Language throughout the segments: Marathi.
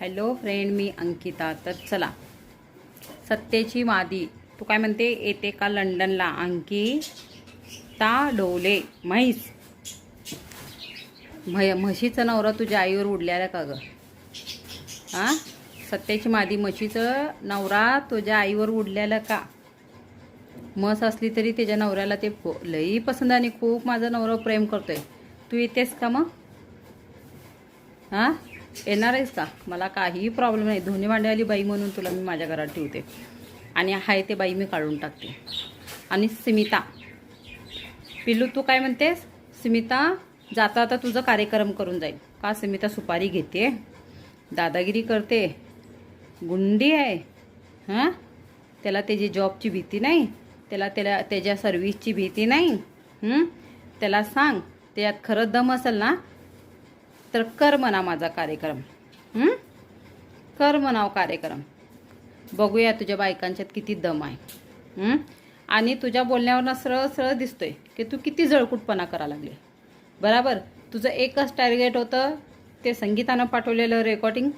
हॅलो फ्रेंड मी अंकिता. तर चला. सत्तेची मादी तू काय म्हणते? येते का लंडनला? अंकिता डोले. म्हैस. म्ह म्हशीचं नवरा तुझ्या आईवर उडलेला का गं? हां सत्याची मादी म्हशीचं नवरा तुझ्या आईवर उडलेला का? म्हस असली तरी त्याच्या नवऱ्याला ते लई पसंत आणि खूप माझा नवरा प्रेम करतोय. तू येतेस का मग? हां येणार आहेस का? मला काहीही प्रॉब्लेम नाही. धोनी भांड्यावाली बाई म्हणून तुला मी माझ्या घरात ठेवते. आणि आहे ते बाई मी काढून टाकते. आणि स्मिता. पिल्लू तू काय म्हणतेस? स्मिता जाता आता तुझं कार्यक्रम करून जाईल. का स्मिता सुपारी घेते? दादागिरी करते. गुंडी आहे. हां? त्याला त्याची जॉबची भीती नाही. त्याला त्याला त्याच्या सर्व्हिसची भीती नाही. त्याला सांग. त्यात खरंच दम असेल ना तर कर म्हणा माझा कार्यक्रम. कर म्हणाव कार्यक्रम. बघूया तुझ्या बायकांच्यात किती दम आहे. आणि तुझ्या बोलण्यावरनं सरळ सरळ दिसतोय की तू किती जळकुटपणा करा लागले. बराबर? तुझं एकच टार्गेट होतं ते संगीतानं पाठवलेलं रेकॉर्डिंग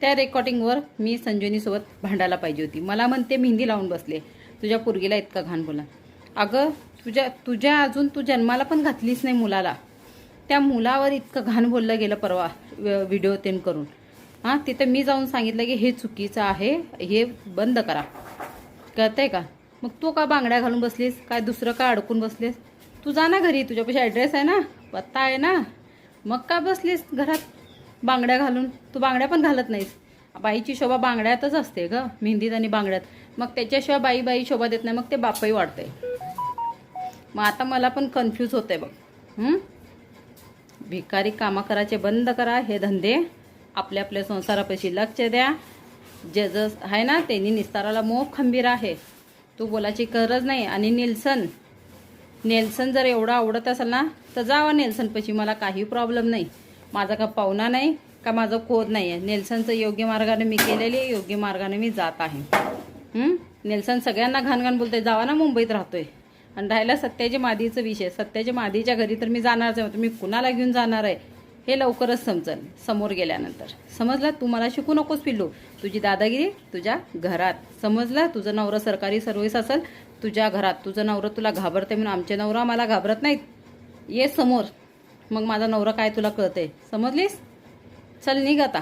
त्या रेकॉर्डिंगवर मी संजीवनीसोबत भांडायला पाहिजे होती. मला म्हणते मेहंदी लावून बसले. तुझ्या पोरगीला इतका घाण बोला अगं तुझ्या तुझ्या अजून तू जन्माला पण घातलीच नाही मुलाला. त्या मुलावर इतकं घाण बोललं गेलं परवा व्हिडिओ तेन करून. हां तिथं मी जाऊन सांगितलं की हे चुकीचं आहे हे बंद करा. कळतंय का? मग तू का बांगड्या घालून बसलीस? काय दुसरं का अडकून बसलीस? तू जा ना घरी तुझ्यापाशी ॲड्रेस आहे ना? पत्ता आहे ना? मग का बसलीस घरात बांगड्या घालून? तू बांगड्या पण घालत नाहीस. बाईची शोभा बांगड्यातच असते ग मेहंदीत आणि बांगड्यात. मग त्याच्याशिवाय बाई बाई शोभा देत नाही मग ते बापही वाढतंय. मग आता मला पण कन्फ्यूज होतंय बघ. हं? भिकारी कामं करायचे बंद करा हे धंदे आपल्या आपल्या संसारापाशी लक्ष द्या. जे जस आहे ना त्यांनी निस्ताराला मोप खंबीर आहे. तू बोलायची गरज नाही. आणि नेल्सन नेल्सन जर एवढा आवडत असेल ना तर जावा नेल्सनपाशी. मला काही प्रॉब्लेम नाही. माझा का पाहुणा नाही का माझं कोद नाही आहे? नेल्सनचं योग्य मार्गाने मी केलेली आहे, योग्य मार्गाने मी जात आहे. नेल्सन सगळ्यांना घाणघाण घाण बोलतोय. जावा ना मुंबईत राहतोय. आणि राहिला सत्याच्या माधीचं विषय. सत्याच्या मादीच्या घरी तर मी जाणारच आहे. मी कुणाला घेऊन जाणार आहे? हे लवकरच समजेल. समोर गेल्यानंतर. समजलं? तू मला शिकू नकोस पिल्लू. तुझी दादागिरी तुझ्या घरात. समजलं? तुझं नवरं सरकारी सर्व्हिस असेल तुझ्या घरात. तुझं नवरं तुला घाबरते म्हणून आमचे नवरा मला घाबरत नाहीत. ये समोर. मग माझा नवरा काय तुला कळते समजलीस? चल निघ आता.